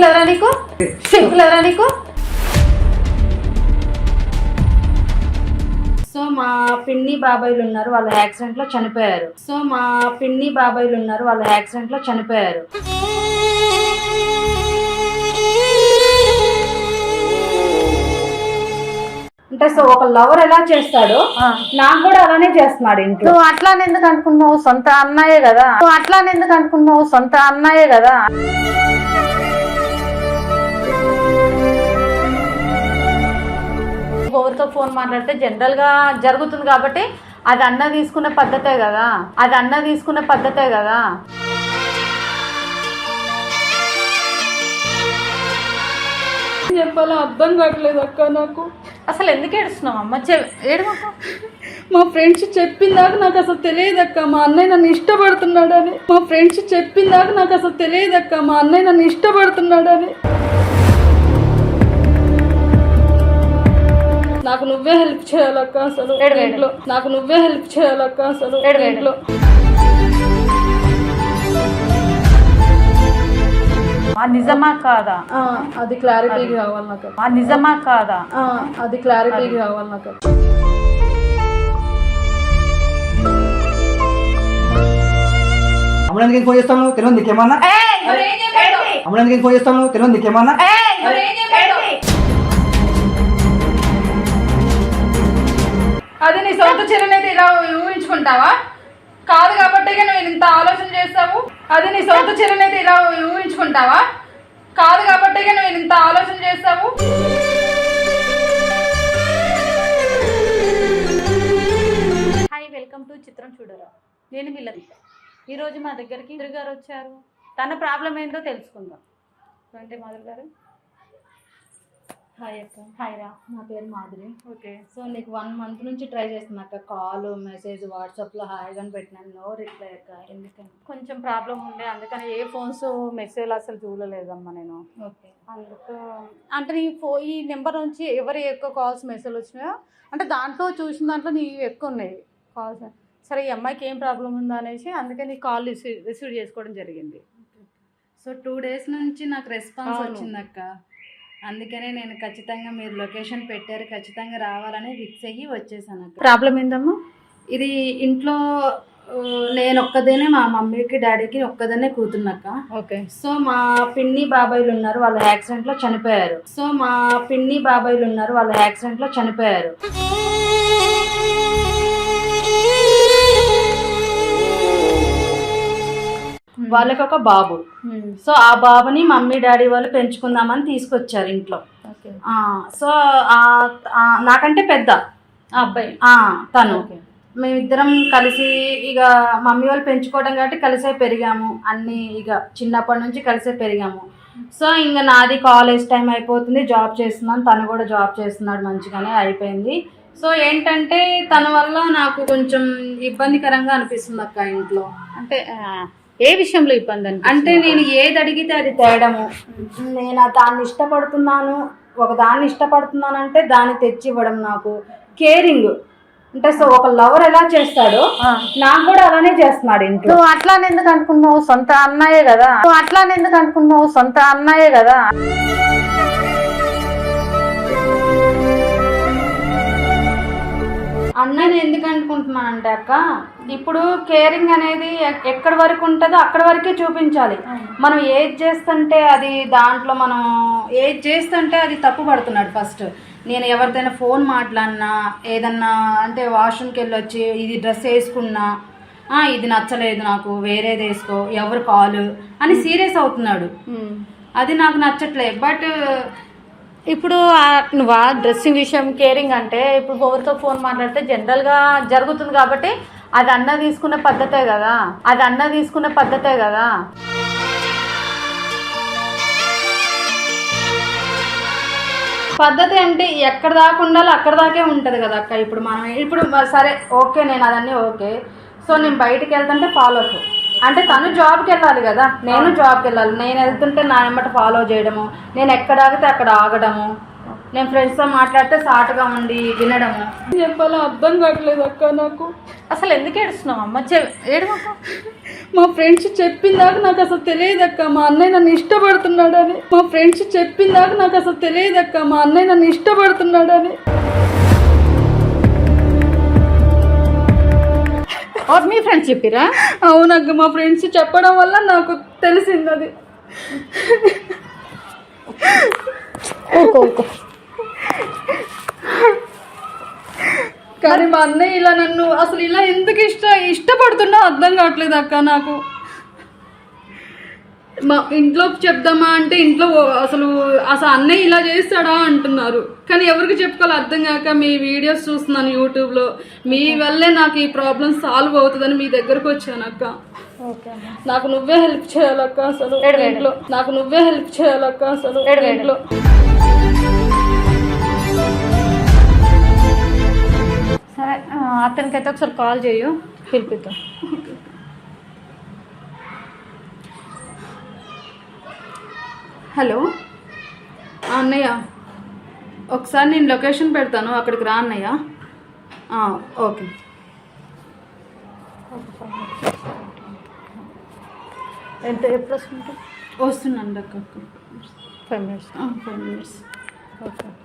సిగ్గులేరా నీకు? సిగ్గులేరా నీకు? సో మా పిన్ని బాబాయిలు ఉన్నారు వాళ్ళ యాక్సిడెంట్లో చనిపోయారు. సో మా పిన్ని బాబాయిలు ఉన్నారు వాళ్ళ యాక్సిడెంట్లో చనిపోయారు. అంటే సో ఒక లవర్ ఎలా చేస్తాడో నాకు కూడా అలానే చేస్తున్నాడు ఇంట్లో. నువ్వు అట్లానే ఎందుకు అనుకున్నావు? సొంత అన్నయ్యే కదా. నువ్వు అట్లానే ఎందుకు అనుకున్నావు? సొంత అన్నయ్యే కదా. ఎవరితో ఫోన్ మాట్లాడితే జనరల్గా జరుగుతుంది కాబట్టి అది అన్న తీసుకునే పద్ధతే కదా. అది అన్న తీసుకునే పద్ధతే కదా. చెప్పాలో అర్థం కావట్లేదు అక్క నాకు. అసలు ఎందుకు ఏడుస్తున్నావు అమ్మ? ఏడవకు మా ఫ్రెండ్స్ చెప్పిందాక నాకు అసలు తెలియదక్క మా అన్నయ్య నన్ను ఇష్టపడుతున్నాడని. మా ఫ్రెండ్స్ చెప్పిందాక నాకు అసలు తెలియదక్క మా అన్నయ్య నన్ను ఇష్టపడుతున్నాడని. నాకు నువ్వే హెల్ప్ చేయాలక్క అసలు. ఇంట్లో నాకు నువ్వే హెల్ప్ చేయాలక్క అసలు. ఇంట్లో. మా నిజమా కాదా? ఆ, అది క్లారిటీ కావాలి నాకు. మా నిజమా కాదా? ఆ, అది క్లారిటీ కావాలి నాకు. అమ్మడానికి ఫోన్ చేస్తాము తెలియదు నీకేమన్నా? అమ్మడానికి ఫోన్ చేస్తాము తెలియదు నీకేమన్నా? అది నీ సొంత చెల్లెనైతే ఇలా ఊహించుకుంటావా? కాదు కాబట్టి నువ్వు ఇంత ఆలోచన చేస్తావు. అది నీ సొంత చెల్లెనైతే ఇలా ఊహించుకుంటావా? కాదు కాబట్టి నువ్వు ఇంత ఆలోచన చేస్తావు. హాయ్ వెల్కమ్ టు చిత్రం చూడరా నేను మిల్లరి ఈరోజు మా దగ్గరికి ఇద్దరు గారు వచ్చారు. తన ప్రాబ్లం ఏందో తెలుసుకుందాం. అంటే మాధురి గారు? హాయ్ అక్క. హాయ్ రా. నా పేరు మాధురి. ఓకే సో నీకు వన్ మంత్ నుంచి ట్రై చేస్తున్నా అక్క. కాల్ మెసేజ్ వాట్సాప్లో హాయ్ అని పెట్టినాను నో రిప్లై అక్క. ఎందుకని? కొంచెం ప్రాబ్లం ఉండే. అందుకని ఏ ఫోన్స్ మెసేజ్ అసలు చూడలేదమ్మా నేను. ఓకే అందుకు అంటే నీ ఫో ఈ నెంబర్ నుంచి ఎవరు ఎక్కువ కాల్స్ మెసేజ్ వచ్చినాయో అంటే దాంట్లో చూసిన దాంట్లో నీ ఎక్కువ ఉన్నాయి కాల్స్ సరే ఈ అమ్మాయికి ఏం ప్రాబ్లం ఉందా అనేసి అందుకే నీ కాల్ రిసీవ్ రిసీవ్ చేసుకోవడం జరిగింది. సో టూ డేస్ నుంచి నాకు రెస్పాన్స్ అవును. అందుకనే నేను ఖచ్చితంగా మీరు లొకేషన్ పెట్టారు ఖచ్చితంగా రావాలని ఫిక్స్ అయ్యి వచ్చేసాను ప్రాబ్లం ఏందమ్మా? ఇది ఇంట్లో నేను ఒక్కదేనే మా మమ్మీకి డాడీకి ఒక్కదనే కూతున్నక్క ఓకే. సో మా పిన్ని బాబాయిలు ఉన్నారు వాళ్ళ యాక్సిడెంట్లో చనిపోయారు. సో మా పిన్ని బాబాయిలు ఉన్నారు వాళ్ళ యాక్సిడెంట్లో చనిపోయారు. వాళ్ళకి ఒక బాబు. సో ఆ బాబుని మమ్మీ డాడీ వాళ్ళు పెంచుకుందామని తీసుకొచ్చారు ఇంట్లో. సో నాకంటే పెద్ద. అబ్బాయి. తను. ఓకే మేమిద్దరం కలిసి ఇక మమ్మీ వాళ్ళు పెంచుకోవడం కాబట్టి కలిసే పెరిగాము. అన్ని ఇక చిన్నప్పటి నుంచి కలిసే పెరిగాము. సో ఇంకా నాది కాలేజ్ టైం అయిపోతుంది జాబ్ చేస్తున్నాను. తను కూడా జాబ్ చేస్తున్నాడు మంచిగానే అయిపోయింది. సో ఏంటంటే తన వల్ల నాకు కొంచెం ఇబ్బందికరంగా అనిపిస్తుంది అక్క ఇంట్లో. అంటే ఏ విషయంలో ఇబ్బంది? అంటే నేను ఏది అడిగితే అది తేయడము నేను దాన్ని ఇష్టపడుతున్నాను ఒక దాన్ని ఇష్టపడుతున్నానంటే దాన్ని తెచ్చి ఇవ్వడం నాకు. కేరింగ్ అంటే సో ఒక లవర్ ఎలా చేస్తాడో. నాకు కూడా అలానే చేస్తున్నాడు ఇంట్లో. నువ్వు అట్లానే ఎందుకు అనుకున్నావు? సొంత అన్నయ్యే కదా. నువ్వు అట్లానే ఎందుకు అనుకున్నావు? సొంత అన్నయ్యే కదా. అన్నని ఎందుకు అనుకుంటున్నానంటే అక్క ఇప్పుడు కేరింగ్ అనేది ఎక్- ఎక్కడి వరకు ఉంటుందో అక్కడి వరకే చూపించాలి. మనం ఏది చేస్తుంటే అది దాంట్లో మనం ఏది చేస్తుంటే అది తప్పు పడుతున్నాడు ఫస్ట్. నేను ఎవరితోనైనా ఫోన్ మాట్లాడినా ఏదన్నా అంటే వాష్రూమ్కి వెళ్ళొచ్చి ఇది డ్రెస్ వేసుకున్నా "ఆ, ఇది నచ్చలేదు నాకు వేరేది వేసుకో ఎవరు కాలు అని సీరియస్ అవుతున్నాడు. అది నాకు నచ్చట్లే. బట్ ఇప్పుడు నువ్వు ఆ డ్రెస్సింగ్ విషయం కేరింగ్ అంటే ఇప్పుడు ఎవరితో ఫోన్ మాట్లాడితే జనరల్గా జరుగుతుంది కాబట్టి అది అన్న తీసుకునే పద్ధతే కదా. అది అన్న తీసుకునే పద్ధతే కదా. పద్ధతి అంటే ఎక్కడ దాకా ఉండాలో అక్కడ దాకే ఉంటుంది కదా అక్క. ఇప్పుడు మనం ఇప్పుడు సరే ఓకే నేను అదన్నీ ఓకే. సో నేను బయటికి వెళ్తుంటే ఫాలో అంటే తను జాబ్కి వెళ్ళాలి కదా. నేను జాబ్కి వెళ్ళాలి. నేను వెళ్తుంటే నా వెంబట ఫాలో చేయడము. నేను ఎక్కడ ఆగితే అక్కడ ఆగడము. నేను ఫ్రెండ్స్తో మాట్లాడితే సాటుగా ఉండి వినడము. చెప్పాలో అర్థం కావట్లేదు అక్క నాకు. అసలు ఎందుకు ఏడుస్తున్నావు అమ్మ? చె- ఏడవకు మా ఫ్రెండ్స్ చెప్పిందాక నాకు అసలు తెలియదక్క మా అన్నయ్య నన్ను ఇష్టపడుతున్నాడని. మా ఫ్రెండ్స్ చెప్పిందాక నాకు అసలు తెలియదక్క మా అన్నయ్య నన్ను ఇష్టపడుతున్నాడని. ఓ, మీ ఫ్రెండ్స్ చెప్పిరా? అవునక్క మా ఫ్రెండ్స్ చెప్పడం వల్ల నాకు తెలిసింది అది. కానీ మా అన్నయ్య ఇలా నన్ను అసలు ఇలా ఎందుకు ఇష్ట ఇష్టపడుతున్నా అర్థం కావట్లేదు అక్క నాకు. మా ఇంట్లో చెప్దామా అంటే ఇంట్లో అసలు అసలు అన్నయ్య ఇలా చేస్తాడా అంటున్నారు. కానీ ఎవరికి చెప్పుకోవాలి అర్థం కాక మీ వీడియోస్ చూస్తున్నాను యూట్యూబ్లో. మీ వల్లే నాకు ఈ ప్రాబ్లం సాల్వ్ అవుతుందని మీ దగ్గరకు వచ్చాను అక్క. ఓకే. అమ్మా నాకు నువ్వే హెల్ప్ చేయాలక్క అసలు. ఇంట్లో. నాకు నువ్వే హెల్ప్ చేయాలక్క అసలు. ఇంట్లో. సరే అతనికైతే ఒకసారి కాల్ చేయు. పిలిపిద్దాం. హలో. అన్నయ్య. ఒకసారి నేను లొకేషన్ పెడతాను అక్కడికి రా అన్నయ్య. ఓకే. ఎంత ఎప్పుడు వస్తుంది వస్తున్నాను అక్క ఫైవ్ మినిట్స్. Five minutes.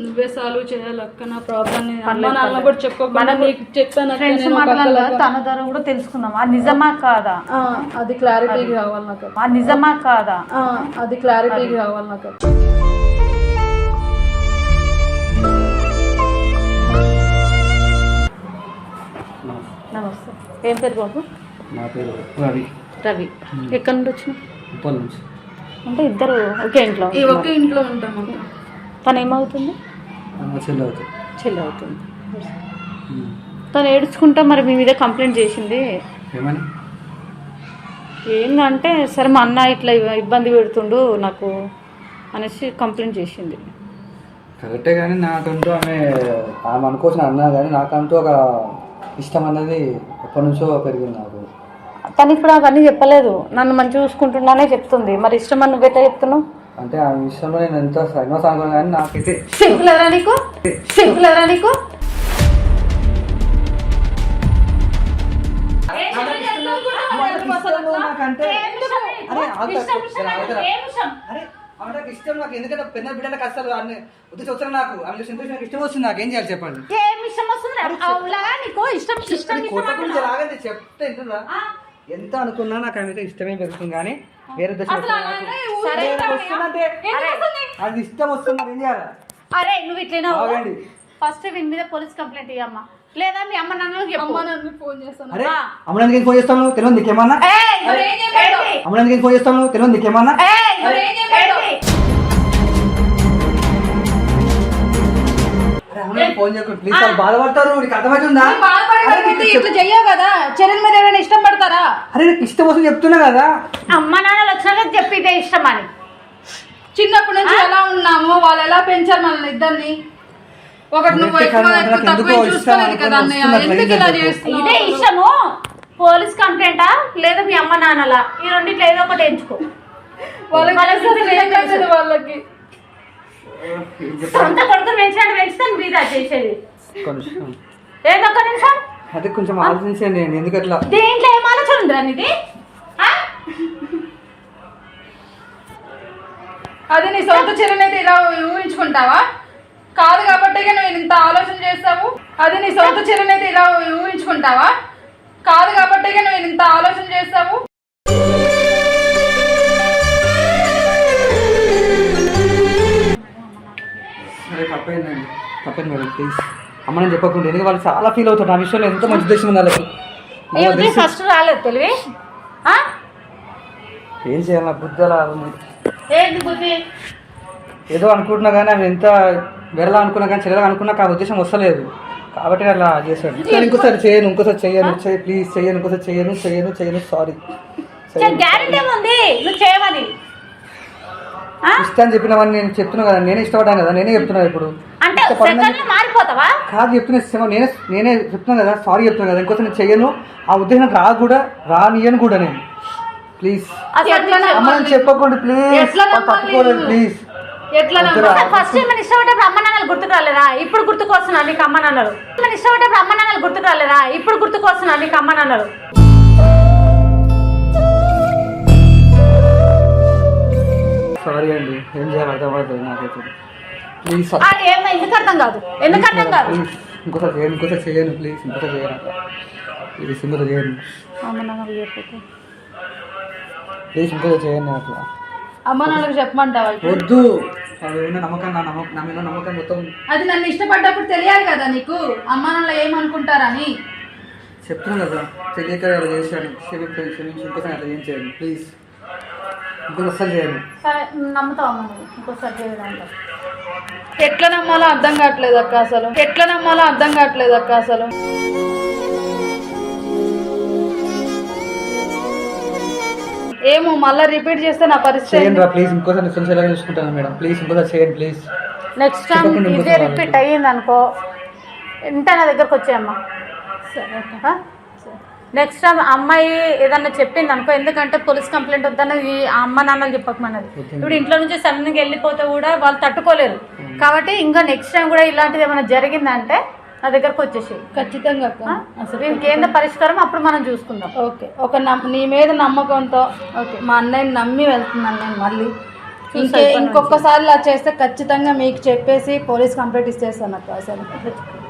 నువ్వే సాల్వ్ చేయాలి అక్క నా ప్రాబ్లం అమ్మ నాన్న. కూడా చెప్పుకోకుండా మనం నీకు చెప్పాను ఫ్రెండ్స్ మాట్లాడాలి. తన ద్వారా కూడా తెలుసుకుందాం. అది నిజమా కాదా? ఆ, అది క్లారిటీ కావాలి నాకు. అది నిజమా కాదా? ఆ, అది క్లారిటీ కావాలి నాకు. నమస్తే. ఏం పేరు బాబు? నా పేరు రవి. రవి. ఎక్కడి నుండి వచ్చిన ఉప్పల్ నుంచి. అంటే ఇద్దరు ఒకే ఇంట్లో ఈ ఒకే ఇంట్లో ఉంటాం తను ఏమవుతుంది? చెల్లి అవుతుంది చెల్లి అవుతుంది తను ఏడ్చుకుంటా మరి మీ మీద కంప్లైంట్ చేసింది? ఏంటంటే సరే మా అన్న ఇట్లా ఇబ్- ఇబ్బంది పెడుతుండు నాకు అనేసి కంప్లైంట్ చేసింది. కరెక్టే కానీ నాకంటూ ఆమె ఆమె అనుకోసిన అన్నా కానీ నాకంటూ ఒక ఇష్టం అన్నది ఎప్పటి నుంచో పెరిగింది నాకు. తను ఇప్పుడు అవన్నీ చెప్పలేదు. నన్ను మంచిగా చూసుకుంటున్నానే చెప్తుంది. మరి ఇష్టం అని నువ్వెట్లా చెప్తున్నావు? అంటే ఆ విషయంలో నేను ఎంత ఎన్నో సాగుతాను కానీ నాకైతే సింపులరా నీకు? నీకు? నాకు ఇష్టం నాకు ఎందుకంటే పెద్ద బిడ్డలకు అసలు అన్ని ఉద్దేశం వస్తారు నాకు. ఆమె సంతోషం నాకు ఇష్టం వస్తుంది నాకు. ఏం చేయాలి చెప్పండి? ఏం ఇష్టం వస్తుంది చెప్తే? ఎంత అనుకున్నా నాకు ఆమె ఇష్టమే పెరుగుతుంది కానీ వేరే అది ఇష్టం వస్తుంది మరి ఏం చేయాలి? అరే నువ్వు ఇట్లనే ఆగండి. ఫస్ట్ వీని మీద పోలీస్ కంప్లైంట్ ఇవ్వమ్మా లేదా మీ అమ్మ నాన్నలకు చెప్పు. అమ్మ నన్ను ఫోన్ చేస్తాను. అరే అమ్మడానికి ఫోన్ చేస్తాను తెలియదు నీకేమన్నా? అమ్మడానికి ఫోన్ చేస్తాను తెలియదు నీకేమన్నా ఫోన్ ప్లీజ్ బాధపడతారు నీకు అర్థమవుతుందా ఇట్లా చెయ్యవు కదా. చెల్లెల మీద పడతారా అరే నీకు ఇష్టం వస్తుంది చెప్తున్నా కదా. అమ్మ నాన్నలు వచ్చినాక చెప్పి ఇదే ఇష్టం అని చిన్నప్పటి నుంచి ఎలా ఉన్నాము వాళ్ళు ఎలా పెంచారు మనల్ని ఇద్దరిని? ఒకటి నువ్వు ఎక్కువ కదా ఎక్కువ నాకు తక్కువ ఎందుకో చూసుకోలేదు ఇష్టం కదా అన్నయ్య. అనుకుని ఎందుకు ఇలా వస్తున్నట్లు చేస్తున్నావు? ఇదే ఇష్టము. పోలీస్ కంప్లైంటా? లేదా మీ అమ్మ నాన్నల? ఈ రెండిట్లో ఏదో ఒకటి ఎంచుకో. వాళ్ళకి సొంత కొడుకుని పెంచాడు పెంచుతాను మీద చేసేది. ఏదో ఒక నిమిషం? అదే కొంచెం ఆలోచించండి నేను ఎందుకు అట్లా దేంట్లో ఏం ఆలోచన ఉందిరా నీది? ఆ? అది నీ సొంత చెల్లెనైతే ఇలా ఊహించుకుంటావా? కాదు కాబట్టి నువ్వు ఇంత ఆలోచన చేస్తావు. అది నీ సొంత చెల్లెనైతే ఇలా ఊహించుకుంటావా? కాదు కాబట్టి నువ్వు ఇంత ఆలోచన చేస్తావు. సరే తప్పైందండి. తప్పైంది మేడం ప్లీజ్. అమ్మ నేను చెప్పకుండా ఎందుకంటే వాళ్ళు చాలా ఫీల్ అవుతారు? ఆ విషయంలో ఎంతో మంచి ఉద్దేశం ఉంది వాళ్ళకి? ఫస్ట్ రాలేదు తెలివి? ఏం చేయాలి? నాకు బుద్ధి అలా ఉంది. ఏంటి బుద్ధి? ఏదో అనుకుంటున్నా కానీ అవి ఎంత వేరేలా అనుకున్నా కానీ చెల్లెలా అనుకున్నా ఆ ఉద్దేశం వస్తలేదు. కాబట్టి అలా చేశాడు. ఇంకోసారి చేయను ఇంకోసారి చేయను చేయి ప్లీజ్ చేయను ఇంకోసారి చేయను చేయను చేయను సారీ గ్యారెంటీ ఏముంది? నువ్వు చేయమని? ఇష్టం చెప్పినవన్నీ నేను చెప్తున్నా కదా నేనే ఇష్టపడ్డాను కదా నేనే చెప్తున్నా ఇప్పుడు. అంటే మారిపోతావా? కాదు చెప్తున్నా ఇష్టం నేనే నేనే చెప్తున్నా కదా సారీ చెప్తున్నా కదా ఇంకోసారి నేను చెయ్యను. ఆ ఉద్దేశం రా కూడా రానియను కూడా నేను. ప్లీజ్ అసలు ఎట్లా నువ్వు అమ్మ నేను చెప్పకుండా ప్లీజ్ తప్పుకోలేదు? ప్లీజ్ ఎట్లా? ఫస్ట్ టైం ఇష్టపడేటప్పుడు అమ్మ నాన్నలు గుర్తుకు రాలేదా ఇప్పుడు గుర్తుకొస్తున్నా నీకు అమ్మ నాన్నలు. మన ఇష్టపడేటప్పుడు అమ్మ నాన్నలు గుర్తుకు రాలేదా ఇప్పుడు గుర్తుకొస్తున్నా నీకు అమ్మ నాన్నలు. అయిపోతుంది ప్లీజ్ ఆ, ఏమ్మా ఎందుకు అర్థం కాదు? ఎందుకు అర్థం కాదు? ప్లీజ్ ఇంకోసారి చేయను ఇంకోసారి చేయను ప్లీజ్ ఇంకోసారి చేయను ప్లీజ్ ఇంకోసారి చేయను ప్లీజ్ ఇంకోసారి చేయను అట్లా అమ్మ నాన్నకు చెప్పమంటావా? వద్దు. అది ఉన్న నమ్మకం నా నమ్మకం నా మీద నమ్మకం మొత్తం. అది నన్ను ఇష్టపడ్డప్పుడు తెలియాలి కదా నీకు? అమ్మ నాన్న ఏమనుకుంటారని? చెప్తున్నాను కదా తెలియక అలా చేశాను. క్షమించి క్షమించి ఇంకోసారి అట్లా ఏం చేయను ప్లీజ్ చేయను సరే నమ్ముతావు అమ్మ నువ్వు ఇంకోసారి చేయడానికి. ఎట్లా నమ్మాలో అర్థం కావట్లేదు అక్క అసలు. ఎట్లా నమ్మాలో అర్థం కావట్లేదు అక్క అసలు. ఏమో మళ్ళీ రిపీట్ చేస్తే నా పరిస్థితి చేయండి రా ప్లీజ్ ఇంకోసారి చూసుకుంటాను మేడం. ప్లీజ్ ఇంకోసారి చేయండి ప్లీజ్ నెక్స్ట్ టైం ఇదే రిపీట్ అయ్యింది అనుకో ఇంట నా దగ్గరకు వచ్చాయమ్మా. నెక్స్ట్ టైం అమ్మాయి ఏదన్నా చెప్పింది అనుకో ఎందుకంటే పోలీస్ కంప్లైంట్ వద్దన్న ఈ అమ్మ నాన్నలు చెప్పకమన్నది ఇప్పుడు ఇంట్లో నుంచి సడన్గా వెళ్ళిపోతే కూడా వాళ్ళు తట్టుకోలేరు. కాబట్టి ఇంకా నెక్స్ట్ టైం కూడా ఇలాంటిది ఏమైనా జరిగిందంటే నా దగ్గరకు వచ్చేసి ఖచ్చితంగా అసలు దీనికి ఏందో పరిష్కారం? అప్పుడు మనం చూసుకుందాం. ఓకే. ఒక నీ మీద నమ్మకంతో ఓకే. మా అన్నయ్యని నమ్మి వెళ్తున్నాను నేను మళ్ళీ. ఇంకే ఇంకొకసారి ఇలా చేస్తే ఖచ్చితంగా మీకు చెప్పేసి పోలీస్ కంప్లైంట్ ఇచ్చేస్తాను అక్క. అసలు